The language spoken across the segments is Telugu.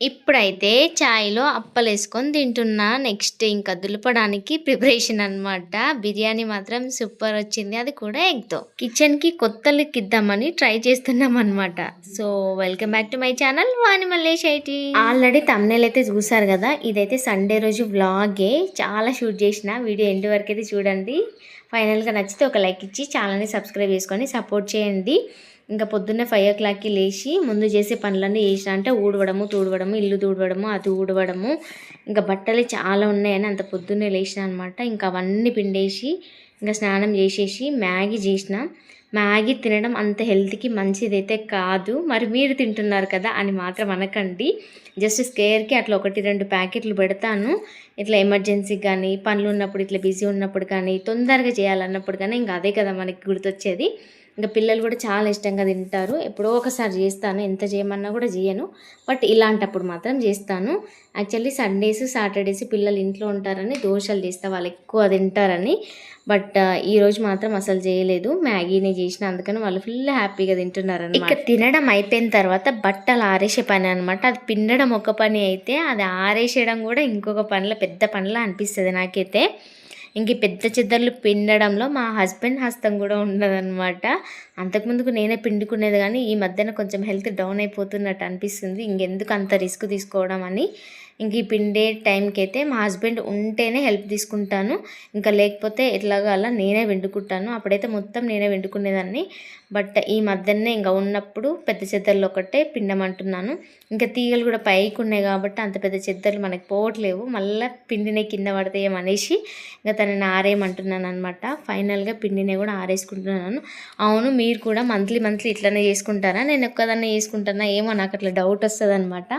ఇప్పుడైతే చాయ్‌లో అప్పలేసుకొని తింటున్నా. నెక్స్ట్ ఇంకా దులపడానికి ప్రిపరేషన్ అనమాట. బిర్యానీ మాత్రం సూపర్ వచ్చింది. అది కూడా ఎగ్‌తో. కిచెన్‌కి కొత్త లుక్ ఇద్దామని ట్రై చేస్తున్నాం అనమాట so, welcome back to my channel Vani Mallesh IT. Already thumbnail అయితే చూసారు కదా! ఇదైతే సండే రోజు వ్లాగే. చాలా షూట్ చేసిన. వీడియో ఎండ్ వరకు అయితే చూడండి. ఫైనల్‌గా నచ్చితే ఒక లైక్ ఇచ్చి ఛానల్‌ని సబ్స్క్రైబ్ చేసుకొని సపోర్ట్ చేయండి. ఇంకా పొద్దున్న ఫైవ్ ఓ క్లాక్కి లేచి ముందు చేసే పనులన్నీ చేసిన అంటే ఊడవడము తూడవడము ఇల్లు తూడవడము అది ఊడవడము. ఇంకా బట్టలు చాలా ఉన్నాయని అంత పొద్దున్నే లేచిన అనమాట ఇంకా అవన్నీ పిండేసి ఇంకా స్నానం చేసేసి మ్యాగీ చేసిన. మ్యాగీ తినడం అంత హెల్త్కి మంచిదైతే కాదు. మరి మీరు తింటున్నారు కదా అని మాత్రం అనకండి. జస్ట్ స్కేర్కి అట్లా ఒకటి రెండు ప్యాకెట్లు పెడతాను. ఇట్లా ఎమర్జెన్సీకి కానీ పనులు ఉన్నప్పుడు ఇట్లా బిజీ ఉన్నప్పుడు కానీ తొందరగా చేయాలన్నప్పుడు కానీ ఇంకా అదే కదా మనకి గుర్తొచ్చేది. ఇంకా పిల్లలు కూడా చాలా ఇష్టంగా తింటారు. ఎప్పుడో ఒకసారి చేస్తాను. ఎంత చేయమన్నా కూడా చేయను. బట్ ఇలాంటప్పుడు మాత్రం చేస్తాను. యాక్చువల్లీ సండేస్ సాటర్డేస్ పిల్లలు ఇంట్లో ఉంటారని దోశలు చేస్తే వాళ్ళు ఎక్కువ తింటారని. బట్ ఈరోజు మాత్రం అసలు చేయలేదు. మ్యాగీనే చేసిన. అందుకని వాళ్ళు ఫుల్ హ్యాపీగా తింటున్నారు ఇక తినడం అయిపోయిన తర్వాత బట్టలు ఆరేసే పని అనమాట అది పిండడం ఒక పని అయితే అది ఆరేసేయడం కూడా ఇంకొక పనిలో పెద్ద పనిలా అనిపిస్తుంది నాకైతే. ఇంక పెద్ద చెద్దర్లు పిండడంలో మా హస్బెండ్ హస్తం కూడా ఉండదన్నమాట. అంతకుముందుకు నేనే పిండుకునేది కానీ ఈ మధ్యన కొంచెం హెల్త్ డౌన్ అయిపోతున్నట్టు అనిపిస్తుంది. ఇంకెందుకు అంత రిస్క్ తీసుకోవడం అని ఇంక ఈ పిండే టైంకి అయితే మా హస్బెండ్ ఉంటేనే హెల్ప్ తీసుకుంటాను. ఇంకా లేకపోతే ఎట్లాగో అలా నేనే వండుకుంటాను. అప్పుడైతే మొత్తం నేనే వండుకునేదాన్ని. బట్ ఈ మధ్యనే ఇంకా ఉన్నప్పుడు పెద్ద చెద్దర్లు ఒకటే పిండమంటున్నాను. ఇంకా తీగలు కూడా పైకి ఉన్నాయి కాబట్టి అంత పెద్ద చెద్దర్లు మనకి పోవట్లేవు. మళ్ళీ పిండినే కింద పడతాయేమనేసి ఇంకా తనని ఆరేయమంటున్నాను అనమాట ఫైనల్గా పిండినే కూడా ఆరేసుకుంటున్నాను. అవును మీరు కూడా మంత్లీ మంత్లీ ఇట్లనే చేసుకుంటారా? నేను ఒక్కదాన్నే చేసుకుంటానా? ఏమో నాకు అట్లా డౌట్ వస్తుంది అనమాట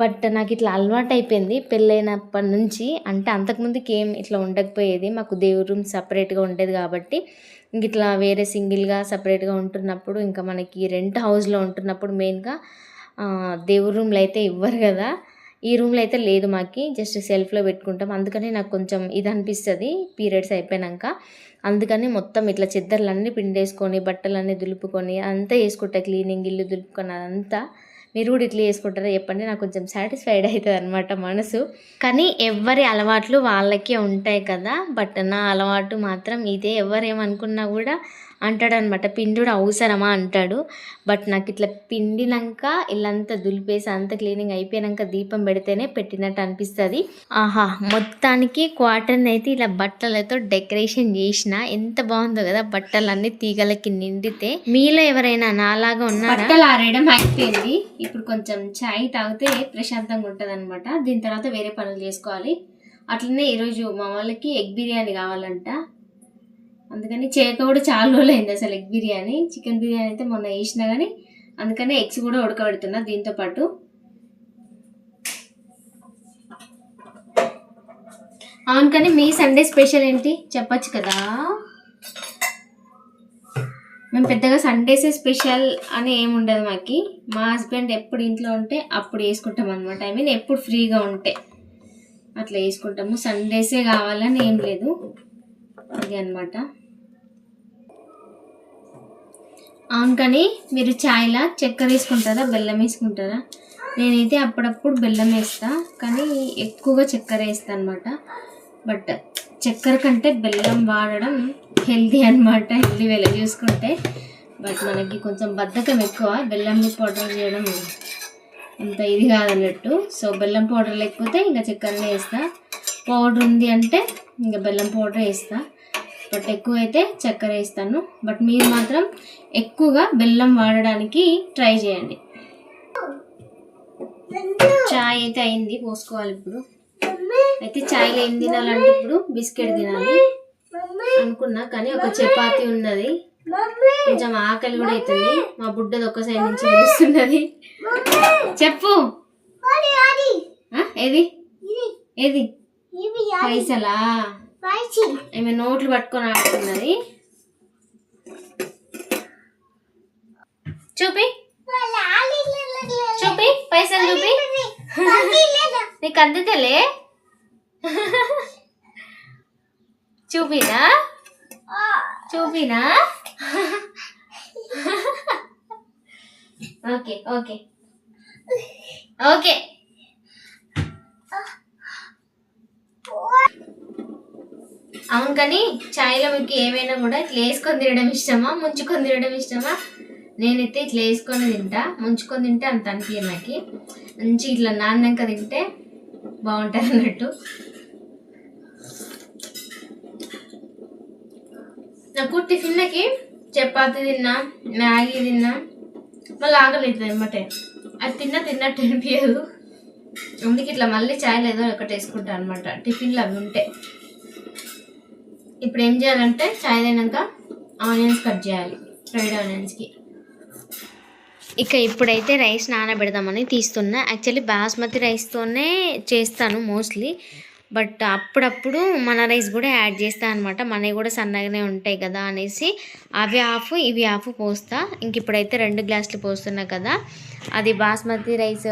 బట్ నాకు ఇట్లా అలవాటు అయిపోయింది పెళ్ళైనప్పటి నుంచి అంటే అంతకుముందుకి ఏం ఇట్లా ఉండకపోయేది. మాకు దేవుడి రూమ్ సపరేట్గా ఉండేది కాబట్టి ఇంక ఇట్లా వేరే సింగిల్గా సపరేట్గా ఉంటున్నప్పుడు ఇంకా మనకి రెంట్ హౌస్లో ఉంటున్నప్పుడు మెయిన్గా దేవుడి రూమ్లో అయితే ఇవ్వరు కదా. ఈ రూమ్లో అయితే లేదు మాకి. జస్ట్ సెల్ఫ్లో పెట్టుకుంటాం. అందుకని నాకు కొంచెం ఇది అనిపిస్తుంది పీరియడ్స్ అయిపోయాక అందుకని మొత్తం ఇట్లా చెద్దర్లన్నీ పిండేసుకొని బట్టలన్నీ దులుపుకొని అంతా వేసుకుంటా క్లీనింగ్ ఇల్లు దులుపుకొని అదంతా మీరు కూడా ఇట్లా చేసుకుంటారా చెప్పండి. నాకు కొంచెం సాటిస్ఫైడ్ అవుతుంది అనమాట మనసు. కానీ ఎవరి అలవాట్లు వాళ్ళకే ఉంటాయి కదా. బట్ నా అలవాటు మాత్రం ఇదే. ఎవరేమనుకున్నా కూడా అంటాడనమాట పిండుడు అవసరమా? అంటాడు. బట్ నాకు ఇట్లా పిండినాక ఇల్లంతా దులిపేసి అంత క్లీనింగ్ అయిపోయాక దీపం పెడితేనే పెట్టినట్టు అనిపిస్తుంది. ఆహా మొత్తానికి క్వార్టర్ని అయితే ఇలా బట్టలతో డెకరేషన్ చేసిన ఎంత బాగుందో కదా బట్టలన్నీ తీగలకి నిండితే. మీలో ఎవరైనా నాలాగా ఉన్నారా? బట్టలు ఆరేయడం అయిపోయింది. ఇప్పుడు కొంచెం చాయ్ తాగితే ప్రశాంతంగా ఉంటుంది అనమాట దీని తర్వాత వేరే పనులు చేసుకోవాలి. అట్లనే ఈరోజు మా వాళ్ళకి ఎగ్ బిర్యానీ కావాలంట. అందుకని చేయక కూడా చాలా రోజులు అయింది అసలు ఎగ్ బిర్యానీ. చికెన్ బిర్యానీ అయితే మొన్న వేసినా కానీ అందుకని ఎగ్స్ కూడా ఉడకబెడుతున్నా దీంతో పాటు. అవును కానీ మీ సండే స్పెషల్ ఏంటి? చెప్పచ్చు కదా. మేము పెద్దగా సండేసే స్పెషల్ అని ఏమి ఉండదు మాకి. మా హస్బెండ్ ఎప్పుడు ఇంట్లో ఉంటే అప్పుడు వేసుకుంటాం అనమాట ఐ మీన్ ఎప్పుడు ఫ్రీగా ఉంటే అట్లా వేసుకుంటాము సండేసే కావాలని ఏం లేదు. అది అనమాట అవును కానీ మీరు ఛాయ్లా చక్కెర వేసుకుంటారా బెల్లం వేసుకుంటారా? నేనైతే అప్పుడప్పుడు బెల్లం వేస్తా కానీ ఎక్కువగా చక్కెర వేస్తా అనమాట బట్ చక్కెర కంటే బెల్లం వాడడం హెల్దీ అనమాట హెల్దీ వేళ చూసుకుంటే. బట్ మనకి కొంచెం బద్ధకం ఎక్కువ బెల్లం పౌడర్ చేయడం అంత ఇది కాదన్నట్టు. సో బెల్లం పౌడర్ లేకపోతే ఇంకా చక్కెరనే వేస్తా. పౌడర్ ఉంది అంటే ఇంకా బెల్లం పౌడర్ వేస్తా. బట్ ఎక్కువ అయితే చక్కెర వేస్తాను. బట్ మీరు మాత్రం ఎక్కువగా బెల్లం వాడడానికి ట్రై చేయండి. చాయ్ అయితే అయింది పోసుకోవాలి ఇప్పుడు. అయితే చాయ్లో ఏం తినాలంటే ఇప్పుడు బిస్కెట్ తినాలి అనుకున్నా కానీ ఒక చపాతి ఉన్నది. కొంచెం ఆకలి కూడా అవుతుంది మా బుడ్డది ఒక సైడ్ నుంచి పిలుస్తున్నది చెప్పు. ఏది? ఏది? పైసలా? ఆమె నోట్లు పట్టుకొని ఆడుతున్నది. చూపి. చూపి పైసలు చూపి. నీకు అందుతలే. చూపినా? చూపినా? Okay okay. ఓకే. అవును కానీ చాయ్లో మీకు ఏమైనా కూడా ఇట్లా వేసుకొని తినడం ఇష్టమా? ముంచుకొని తినడం ఇష్టమా? నేనైతే ఇట్లా వేసుకొని తింటా. ముంచుకొని తింటే అంత అనిపించదు నాకు. మంచి ఇట్లా నాన్నాక తింటే బాగుంటుంది అన్నట్టు. నాకు టిఫిన్లకి చపాతి తిన్నా మ్యాగీ తిన్నా మళ్ళీ ఆకలేదు అనమాట అది తిన్నా తిన్నట్టు అనిపించదు అందుకే ఇట్లా మళ్ళీ చాయ్ లేదో ఒకటి వేసుకుంటా అనమాట టిఫిన్లు అవి ఉంటే. ఇప్పుడు ఏం చేయాలంటే చాయ్ అయినాక ఆనియన్స్ కట్ చేయాలి ఫ్రైడ్ ఆనియన్స్కి. ఇక ఇప్పుడైతే రైస్ నానబెడదామని తీస్తున్నా. యాక్చువల్లీ బాస్మతి రైస్తోనే చేస్తాను మోస్ట్లీ. బట్ అప్పుడప్పుడు మన రైస్ కూడా యాడ్ చేస్తా అనమాట మనవి కూడా సన్నగానే ఉంటాయి కదా అనేసి. అవి ఆఫ్ ఇవి ఆఫ్ పోస్తా. ఇంక ఇప్పుడైతే రెండు గ్లాసులు పోస్తున్నా కదా. అది basmati rice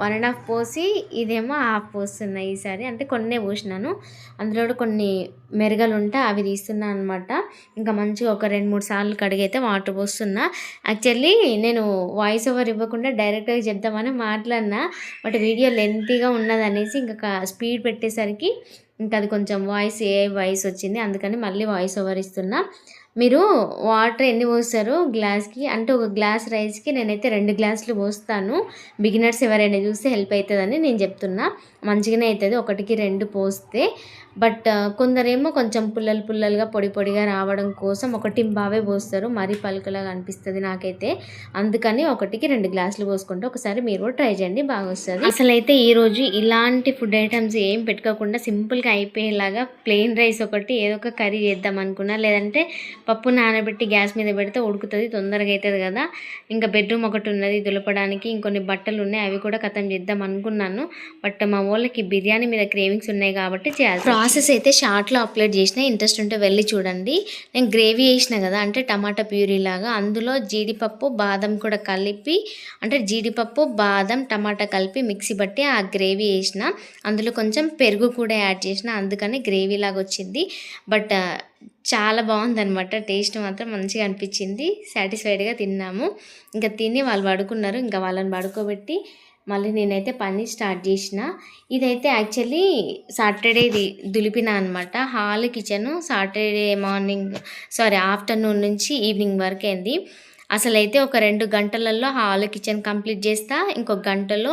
one and half పోసి ఇదేమో హాఫ్ పోస్తున్నా ఈసారి. అంటే కొన్నే పోసినాను. అందులో కూడా కొన్ని మెరగలు ఉంటే అవి తీస్తున్నా అనమాట ఇంకా మంచిగా ఒక రెండు మూడు సార్లు కడిగైతే వాటర్ పోస్తున్నా. యాక్చువల్లీ నేను వాయిస్ ఓవర్ ఇవ్వకుండా డైరెక్ట్గా చెప్దామని మాట్లాడినా. బట్ వీడియో లెంతీగా ఉన్నదనేసి ఇంకా స్పీడ్ పెట్టేసరికి ఇంకా అది కొంచెం వాయిస్ ఏ వాయిస్ వచ్చింది. అందుకని మళ్ళీ వాయిస్ ఓవర్ ఇస్తున్నా. మీరు వాటర్ ఎన్ని పోస్తారు గ్లాస్కి అంటే ఒక గ్లాస్ రైస్కి నేనైతే రెండు గ్లాసులు పోస్తాను. బిగినర్స్ ఎవరైనా చూస్తే హెల్ప్ అవుతుందని నేను చెప్తున్నా. మంచిగానే అవుతుంది ఒకటికి రెండు పోస్తే బట్ కొందరేమో కొంచెం పుల్లలు పుల్లలుగా పొడి పొడిగా రావడం కోసం ఒకటి టింబావే పోస్తారు. మరీ పలుకులాగా అనిపిస్తుంది నాకైతే. అందుకని ఒకటికి రెండు గ్లాసులు పోసుకుంటే ఒకసారి మీరు కూడా ట్రై చేయండి బాగా వస్తుంది అసలైతే ఈరోజు ఇలాంటి ఫుడ్ ఐటమ్స్ ఏం పెట్టుకోకుండా సింపుల్గా అయిపోయేలాగా ప్లెయిన్ రైస్ ఒకటి ఏదో ఒక కర్రీ చేద్దాం అనుకున్నా. లేదంటే పప్పు నానబెట్టి గ్యాస్ మీద పెడితే ఉడుకుతుంది తొందరగా అవుతుంది కదా. ఇంకా బెడ్రూమ్ ఒకటి ఉన్నది దులపడానికి ఇంకొన్ని బట్టలు ఉన్నాయి అవి కూడా కథం చేద్దాం అనుకున్నాను. బట్ మా వాళ్ళకి బిర్యానీ మీద క్రేవింగ్స్ ఉన్నాయి కాబట్టి చేస్తాను ప్రాసెస్ అయితే షార్ట్లో అప్లోడ్ చేసిన ఇంట్రెస్ట్ ఉంటే వెళ్ళి చూడండి. నేను గ్రేవీ వేసిన కదా అంటే టమాటా ప్యూరీ లాగా. అందులో జీడిపప్పు బాదం కూడా కలిపి అంటే జీడిపప్పు బాదం టమాటా కలిపి మిక్సీ బట్టి ఆ గ్రేవీ వేసిన అందులో కొంచెం పెరుగు కూడా యాడ్ చేసిన అందుకని గ్రేవీ లాగా వచ్చింది. బట్ చాలా బాగుందనమాట టేస్ట్ మాత్రం మంచిగా అనిపించింది. సాటిస్ఫైడ్గా తిన్నాము. ఇంకా తిని వాళ్ళు పడుకున్నారు. ఇంకా వాళ్ళని పడుకోబెట్టి మళ్ళీ నేనైతే పని స్టార్ట్ చేసిన. ఇదైతే యాక్చువల్లీ సాటర్డే దులిపిన అనమాట hall kitchen Saturday morning sorry afternoon నుంచి ఈవినింగ్ వరకు అయింది. అసలైతే ఒక రెండు గంటలలో హాల్ కిచెన్ కంప్లీట్ చేస్తా ఇంకొక గంటలో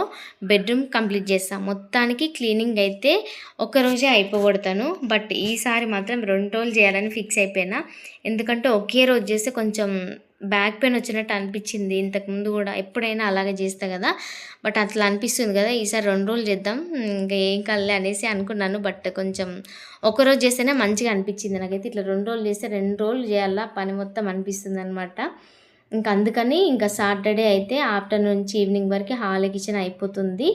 బెడ్రూమ్ కంప్లీట్ చేస్తా. మొత్తానికి క్లీనింగ్ అయితే ఒకరోజే అయిపోగొడతాను. బట్ ఈసారి మాత్రం రెండు రోజులు చేయాలని ఫిక్స్ అయిపోయినా. ఎందుకంటే ఒకే రోజు చేస్తే కొంచెం బ్యాక్ పెయిన్ వచ్చినట్టు అనిపించింది. ఇంతకుముందు కూడా ఎప్పుడైనా అలాగే చేస్తా కదా. బట్ అట్లా అనిపిస్తుంది కదా ఈసారి రెండు రోజులు చేద్దాం. ఇంకా ఏం కలే అనేసి అనుకున్నాను. బట్ కొంచెం ఒక రోజు చేస్తేనే మంచిగా అనిపించింది నాకైతే. ఇట్లా రెండు రోజులు చేస్తే రెండు రోజులు చేయాలా? పని మొత్తం అనిపిస్తుంది అనమాట ఇంకా అందుకని ఇంకా సాటర్డే అయితే ఆఫ్టర్నూన్ నుంచి ఈవినింగ్ వరకు హాల్ కిచెన్ అయిపోతుంది.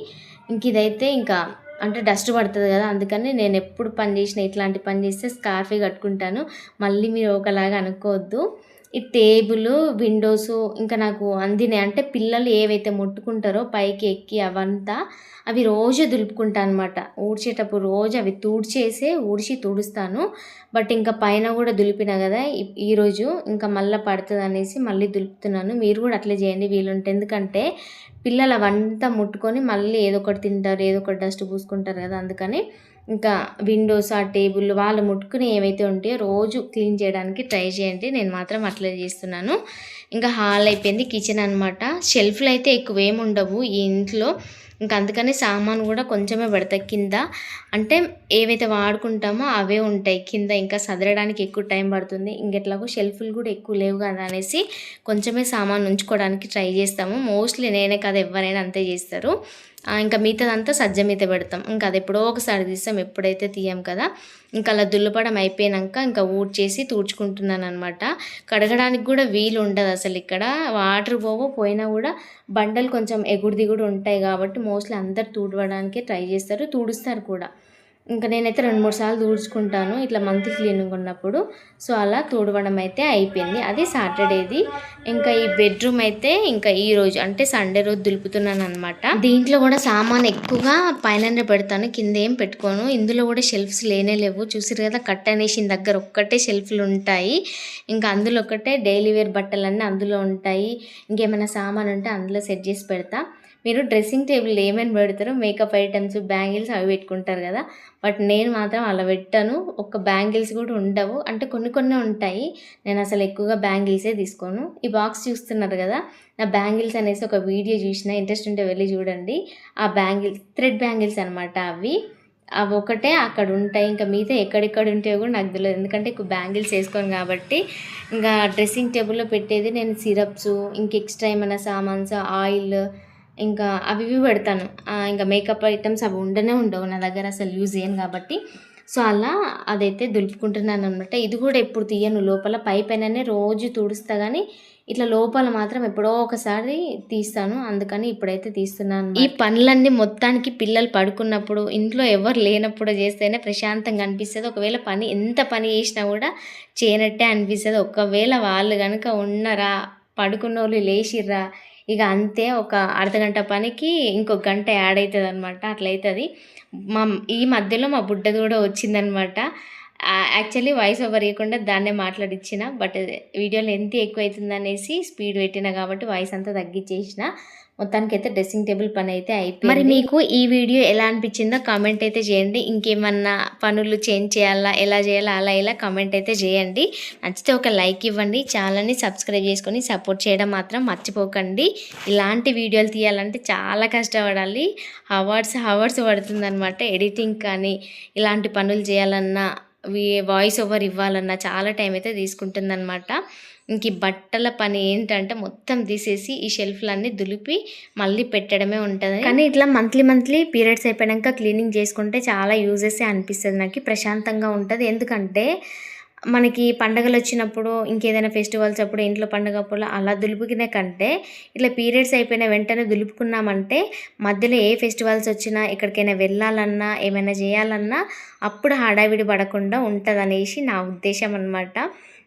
ఇంక ఇదైతే ఇంకా అంటే డస్ట్ పడుతుంది కదా. అందుకని నేను ఎప్పుడు పని చేసిన ఇట్లాంటి పని చేస్తే స్కార్ఫే కట్టుకుంటాను. మళ్ళీ మీరు ఒకలాగా అనుకోవద్దు. ఈ టేబుల్ విండోస్ ఇంకా నాకు అందినాయి. అంటే పిల్లలు ఏవైతే ముట్టుకుంటారో పైకి ఎక్కి అవంతా అవి రోజు దులుపుకుంటా అనమాట ఊడ్చేటప్పుడు రోజు అవి తుడిచేసే ఊడ్చి తుడుస్తాను. బట్ ఇంకా పైన కూడా దులిపిన కదా ఈ- ఈరోజు ఇంకా మళ్ళీ పడుతుంది అనేసి మళ్ళీ దులుపుతున్నాను. మీరు కూడా అట్లే చేయండి వీలుంటే. ఎందుకంటే పిల్లలు అవంతా ముట్టుకొని మళ్ళీ ఏదో ఒకటి తింటారు ఏదో ఒకటి డస్ట్ పూసుకుంటారు కదా అందుకని ఇంకా విండోస్ ఆ టేబుల్ వాళ్ళు ముట్టుకుని ఏవైతే ఉంటాయో రోజు క్లీన్ చేయడానికి ట్రై చేయండి. నేను మాత్రం అట్లే చేస్తున్నాను. ఇంకా హాల్ అయిపోయింది కిచెన్ అనమాట షెల్ఫ్లు అయితే ఎక్కువ ఏమి ఉండవు ఈ ఇంట్లో. ఇంకా అందుకని సామాను కూడా కొంచెమే పెడతాయి కింద అంటే ఏవైతే వాడుకుంటామో అవే ఉంటాయి కింద. ఇంకా సదరడానికి ఎక్కువ టైం పడుతుంది. ఇంకెట్లాగో షెల్ఫ్లు కూడా ఎక్కువ లేవు కదా అనేసి కొంచెమే సామాన్ ఉంచుకోవడానికి ట్రై చేస్తాము. మోస్ట్లీ నేనే కాదు ఎవరైనా అంతే చేస్తారు. ఇంకా మిగతాదంతా సజ్జ మీద పెడతాం. ఇంకా అది ఎప్పుడో ఒకసారి తీస్తాం ఎప్పుడైతే తీయం కదా. ఇంకా అలా దుల్లపడం అయిపోయినాక ఇంకా ఊడ్చేసి తూడ్చుకుంటున్నాను అనమాట కడగడానికి కూడా వీలు ఉండదు అసలు ఇక్కడ. వాటర్ పోవు పోయినా కూడా బండలు కొంచెం ఎగుడు దిగుడు ఉంటాయి కాబట్టి మోస్ట్లీ అందరు తుడవడానికే ట్రై చేస్తారు తూడుస్తారు కూడా. ఇంకా నేనైతే రెండు మూడు సార్లు తుడుచుకుంటాను. ఇట్లా మంత్ క్లీనింగ్ ఉన్నప్పుడు. సో అలా తుడవడం అయితే అయిపోయింది. అది సాటర్డేది. ఇంకా ఈ బెడ్రూమ్ అయితే ఇంకా ఈ రోజు అంటే సండే రోజు దులుపుతున్నాను అనమాట దీంట్లో కూడా సామాన్ ఎక్కువగా పైన పెడతాను. కింద ఏం పెట్టుకోను. ఇందులో కూడా షెల్ఫ్స్ లేనే లేవు. చూసారు కదా కట్ అనేసి దగ్గర ఒక్కటే షెల్ఫ్లు ఉంటాయి. ఇంకా అందులో ఒకటే డైలీ వేర్ బట్టలన్నీ అందులో ఉంటాయి. ఇంకేమైనా సామాన్ ఉంటే అందులో సెట్ చేసి పెడతా. మీరు డ్రెస్సింగ్ టేబుల్ ఏమేమి పెడతారో మేకప్ ఐటమ్స్ బ్యాంగిల్స్ అవి పెట్టుకుంటారు కదా. బట్ నేను మాత్రం అలా పెట్టాను. ఒక బ్యాంగిల్స్ కూడా ఉండవు. అంటే కొన్ని కొన్ని ఉంటాయి. నేను అసలు ఎక్కువగా బ్యాంగిల్సే తీసుకోను. ఈ బాక్స్ చూస్తున్నారు కదా. నా బ్యాంగిల్స్ అనేసి ఒక వీడియో చూసిన ఇంట్రెస్ట్ ఉంటే వెళ్ళి చూడండి. ఆ బ్యాంగిల్స్ థ్రెడ్ బ్యాంగిల్స్ అనమాట అవి. అవి ఒకటే అక్కడ ఉంటాయి. ఇంకా మిగతా ఎక్కడెక్కడ ఉంటాయో కూడా నాకు తెలియదు. ఎందుకంటే ఎక్కువ బ్యాంగిల్స్ వేసుకోను కాబట్టి. ఇంకా డ్రెస్సింగ్ టేబుల్లో పెట్టేది నేను సిరప్స్ ఇంక ఎక్స్ట్రా ఏమైనా సామాన్స్ ఆయిల్ ఇంకా అవి ఇవి పెడతాను. ఇంకా మేకప్ ఐటమ్స్ అవి ఉండనే ఉండవు. నా దగ్గర అసలు యూజ్ చేయను కాబట్టి. సో అలా అదైతే దులుపుకుంటున్నాను అనమాట ఇది కూడా ఎప్పుడు తీయను. లోపల పై పైననే రోజు తుడుస్తా కానీ ఇట్లా లోపల మాత్రం ఎప్పుడో ఒకసారి తీస్తాను. అందుకని ఇప్పుడైతే తీస్తున్నాను ఈ పనులన్నీ మొత్తానికి పిల్లలు పడుకున్నప్పుడు ఇంట్లో ఎవరు లేనప్పుడు చేస్తేనే ప్రశాంతంగా అనిపిస్తుంది. ఒకవేళ పని ఎంత పని చేసినా కూడా చేయనట్టే అనిపిస్తుంది. ఒకవేళ వాళ్ళు కనుక ఉన్నరా పడుకున్న వాళ్ళు లేచిర్రా ఇక అంతే ఒక అర్ధగంట పనికి ఇంకొక గంట యాడ్ అవుతుంది అనమాట అట్లయితుంది. మా ఈ మధ్యలో మా బుడ్డది కూడా వచ్చిందనమాట యాక్చువల్లీ వాయిస్ ఓవర్ ఇవ్వకుండా దాన్నే మాట్లాడిచ్చిన బట్ వీడియోలో ఎంత ఎక్కువ అవుతుందనేసి స్పీడ్ పెట్టిన కాబట్టి వాయిస్ అంతా తగ్గించేసిన మొత్తానికి అయితే డ్రెస్సింగ్ టేబుల్ పని అయితే అయిపోయింది. మరి మీకు ఈ వీడియో ఎలా అనిపించిందో కామెంట్ అయితే చేయండి. ఇంకేమన్నా పనులు చేంజ్ చేయాలా ఎలా చేయాలా అలా ఇలా కామెంట్ అయితే చేయండి. నచ్చితే ఒక లైక్ ఇవ్వండి. ఛానల్ని సబ్స్క్రైబ్ చేసుకొని సపోర్ట్ చేయడం మాత్రం మర్చిపోకండి. ఇలాంటి వీడియోలు తీయాలంటే చాలా కష్టపడాలి. అవార్డ్స్ హవర్స్ పడుతుందనమాట ఎడిటింగ్ కానీ ఇలాంటి పనులు చేయాలన్నా వాయిస్ ఓవర్ ఇవ్వాలన్నా చాలా టైం అయితే తీసుకుంటుందన్నమాట. ఇంక ఈ బట్టల పని ఏంటంటే మొత్తం తీసేసి ఈ షెల్ఫ్లన్నీ దులిపి మళ్ళీ పెట్టడమే ఉంటుంది. కానీ ఇట్లా మంత్లీ మంత్లీ పీరియడ్స్ అయిపోయాక క్లీనింగ్ చేసుకుంటే చాలా యూజెస్ అనిపిస్తుంది. నాకు ప్రశాంతంగా ఉంటుంది. ఎందుకంటే మనకి పండగలు వచ్చినప్పుడు ఇంకేదైనా ఫెస్టివల్స్ అప్పుడు ఇంట్లో పండగ అప్పుడు అలా దులుపుకునే కంటే ఇట్లా పీరియడ్స్ అయిపోయిన వెంటనే దులుపుకున్నామంటే మధ్యలో ఏ ఫెస్టివల్స్ వచ్చినా ఎక్కడికైనా వెళ్ళాలన్నా ఏమైనా చేయాలన్నా అప్పుడు హడావిడి పడకుండా ఉంటుంది అనేసి నా ఉద్దేశం అనమాట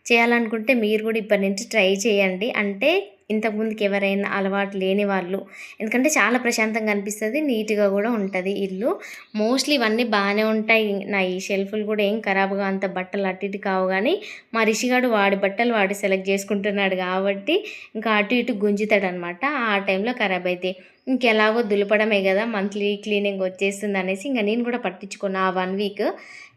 చేయాలనుకుంటే మీరు కూడా ఇప్పటి నుంచి ట్రై చేయండి. అంటే ఇంతకుముందుకి ఎవరైనా అలవాటు లేని వాళ్ళు. ఎందుకంటే చాలా ప్రశాంతంగా అనిపిస్తుంది నీట్గా కూడా ఉంటుంది ఇల్లు. మోస్ట్లీ ఇవన్నీ బాగానే ఉంటాయి. నా ఈ షెల్ఫ్లు కూడా ఏం ఖరాబ్గా అంత బట్టలు అటు ఇటు కావు కానీ మా రిషిగాడు వాడి బట్టలు వాడు సెలెక్ట్ చేసుకుంటున్నాడు కాబట్టి ఇంకా అటు ఇటు గుంజుతాడు అనమాట ఆ టైంలో ఖరాబ్ అవుతాయి ఇంకెలాగో దులపడమే కదా మంత్లీ క్లీనింగ్ వచ్చేస్తుంది అనేసి ఇంకా నేను కూడా పట్టించుకున్నా ఆ వన్ వీక్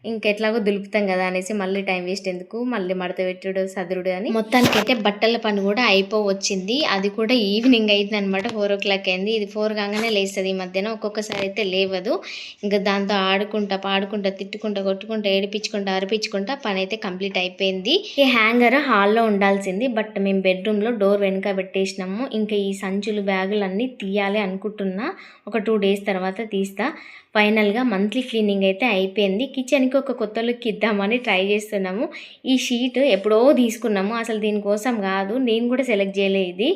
ఇంకెట్లాగో దులుపుతాం కదా అనేసి మళ్ళీ టైం వేస్ట్ ఎందుకు? మళ్ళీ మడత పెట్టుడు సదురుడు అని. మొత్తానికైతే బట్టల పని కూడా అయిపోవచ్చింది. అది కూడా ఈవినింగ్ అయింది అనమాట ఫోర్ ఓ క్లాక్ అయింది. ఇది ఫోర్ కాగానే లేస్తుంది ఈ మధ్యన ఒక్కొక్కసారి అయితే లేవదు. ఇంకా దాంతో ఆడుకుంటా పాడుకుంటా తిట్టుకుంటా కొట్టుకుంటా ఏడిపించుకుంటా అరిపించుకుంటా పని అయితే కంప్లీట్ అయిపోయింది. ఈ హ్యాంగర్ హాల్లో ఉండాల్సింది బట్ మేము బెడ్రూమ్లో డోర్ వెనుక పెట్టేసినాము. ఇంకా ఈ సంచులు బ్యాగులు అన్నీ తీయాలి అనుకుంటున్నా. ఒక టూ డేస్ తర్వాత తీస్తా. ఫైనల్గా మంత్లీ క్లీనింగ్ అయితే అయిపోయింది. కిచెన్కి ఇంకొక కొత్త లుక్ ఇద్దామని ట్రై చేస్తున్నాము. ఈ షీట్ ఎప్పుడో తీసుకున్నాము. అసలు దీనికోసం కాదు. నేను కూడా సెలెక్ట్ చేయలేదు ఇది.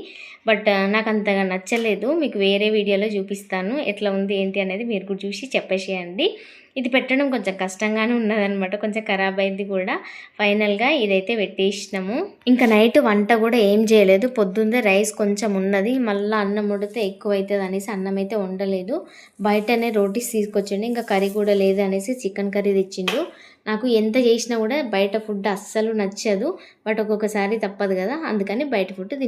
బట్ నాకు అంతగా నచ్చలేదు. మీకు వేరే వీడియోలో చూపిస్తాను. ఎట్లా ఉంది ఏంటి అనేది మీరు కూడా చూసి చెప్పేసేయండి. ఇది పెట్టడం కొంచెం కష్టంగానే ఉన్నదనమాట కొంచెం ఖరాబ్ అయింది కూడా. ఫైనల్గా ఇదైతే పెట్టేసినాము. ఇంకా నైట్ వంట కూడా ఏం చేయలేదు. పొద్దున్నే రైస్ కొంచెం ఉన్నది. మళ్ళీ అన్నం వండితే ఎక్కువ అవుతుంది అనేసి అన్నం అయితే వండలేదు. బయటనే రోటీస్ తీసుకొచ్చిండు. ఇంకా కర్రీ కూడా లేదు అనేసి చికెన్ కర్రీ తెచ్చిండు. నాకు ఎంత చేసినా కూడా బయట ఫుడ్ అస్సలు నచ్చదు. బట్ ఒక్కొక్కసారి తప్పదు కదా. అందుకని బయట ఫుడ్